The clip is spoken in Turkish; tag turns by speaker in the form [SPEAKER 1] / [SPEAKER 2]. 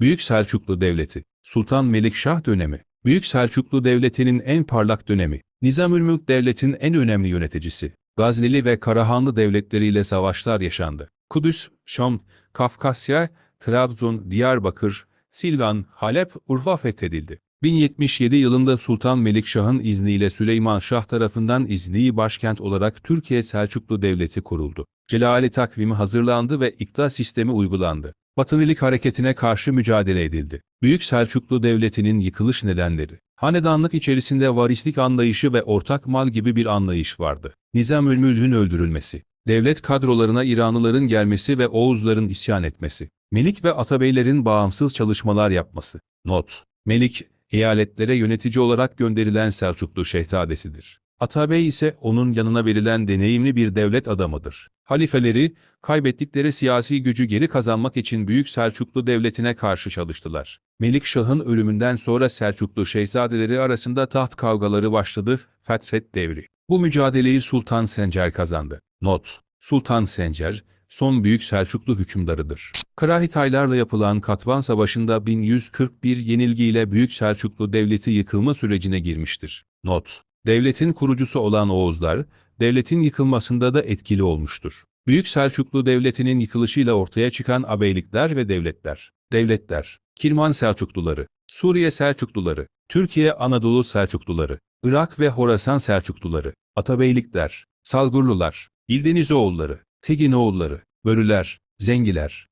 [SPEAKER 1] Büyük Selçuklu Devleti, Sultan Melikşah dönemi, Büyük Selçuklu Devleti'nin en parlak dönemi, Nizamülmülk Devlet'in en önemli yöneticisi, Gazneli ve Karahanlı devletleriyle savaşlar yaşandı. Kudüs, Şam, Kafkasya, Trabzon, Diyarbakır, Silvan, Halep, Urfa fethedildi. 1077 yılında Sultan Melikşah'ın izniyle Süleyman Şah tarafından İzni başkent olarak Türkiye Selçuklu Devleti kuruldu. Celali takvimi hazırlandı ve iktidar sistemi uygulandı. Batınilik hareketine karşı mücadele edildi. Büyük Selçuklu Devleti'nin yıkılış nedenleri. Hanedanlık içerisinde varislik anlayışı ve ortak mal gibi bir anlayış vardı. Nizamülmülk'ün öldürülmesi. Devlet kadrolarına İranlıların gelmesi ve Oğuzların isyan etmesi. Melik ve Atabeylerin bağımsız çalışmalar yapması. Not. Melik, eyaletlere yönetici olarak gönderilen Selçuklu şehzadesidir. Atabey ise onun yanına verilen deneyimli bir devlet adamıdır. Halifeleri, kaybettikleri siyasi gücü geri kazanmak için Büyük Selçuklu Devleti'ne karşı çalıştılar. Melikşah'ın ölümünden sonra Selçuklu şehzadeleri arasında taht kavgaları başladı, Fetret devri. Bu mücadeleyi Sultan Sencer kazandı. Not: Sultan Sencer, son büyük Selçuklu hükümdarıdır. Karahitaylarla yapılan Katvan Savaşı'nda 1141 yenilgiyle Büyük Selçuklu Devleti yıkılma sürecine girmiştir. Not: Devletin kurucusu olan Oğuzlar, devletin yıkılmasında da etkili olmuştur. Büyük Selçuklu Devleti'nin yıkılışıyla ortaya çıkan abeylikler ve devletler. Devletler, Kirman Selçukluları, Suriye Selçukluları, Türkiye Anadolu Selçukluları, Irak ve Horasan Selçukluları, Atabeylikler, Salgurlular, İldenizoğulları, Teginoğulları, Börüler, Zengiler,